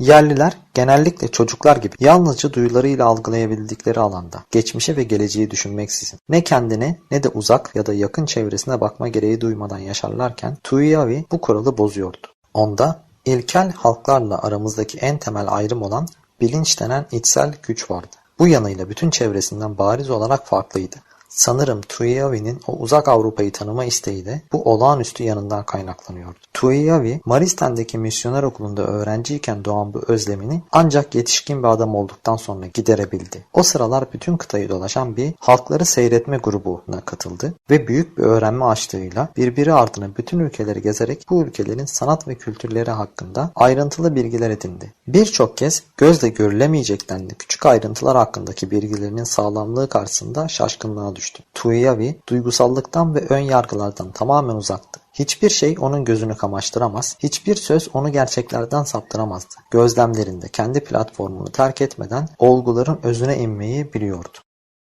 Yerliler genellikle çocuklar gibi yalnızca duyularıyla algılayabildikleri alanda, geçmişi ve geleceği düşünmeksizin ne kendine ne de uzak ya da yakın çevresine bakma gereği duymadan yaşarlarken Tuiyavi bu kuralı bozuyordu. Onda ilkel halklarla aramızdaki en temel ayrım olan bilinç denen içsel güç vardı. Bu yanıyla bütün çevresinden bariz olarak farklıydı. Sanırım Tuiyavi'nin o uzak Avrupa'yı tanıma isteği de bu olağanüstü yanından kaynaklanıyordu. Tuiyavi, Maristen'deki misyoner okulunda öğrenciyken doğan bu özlemini ancak yetişkin bir adam olduktan sonra giderebildi. O sıralar bütün kıtayı dolaşan bir halkları seyretme grubuna katıldı ve büyük bir öğrenme açlığıyla birbiri ardına bütün ülkeleri gezerek bu ülkelerin sanat ve kültürleri hakkında ayrıntılı bilgiler edindi. Birçok kez gözle görülemeyecek denli küçük ayrıntılar hakkındaki bilgilerinin sağlamlığı karşısında şaşkınlığa düştü. Tuiyavi duygusallıktan ve ön yargılardan tamamen uzaktı. Hiçbir şey onun gözünü kamaştıramaz, hiçbir söz onu gerçeklerden saptıramazdı. Gözlemlerinde kendi platformunu terk etmeden olguların özüne inmeyi biliyordu.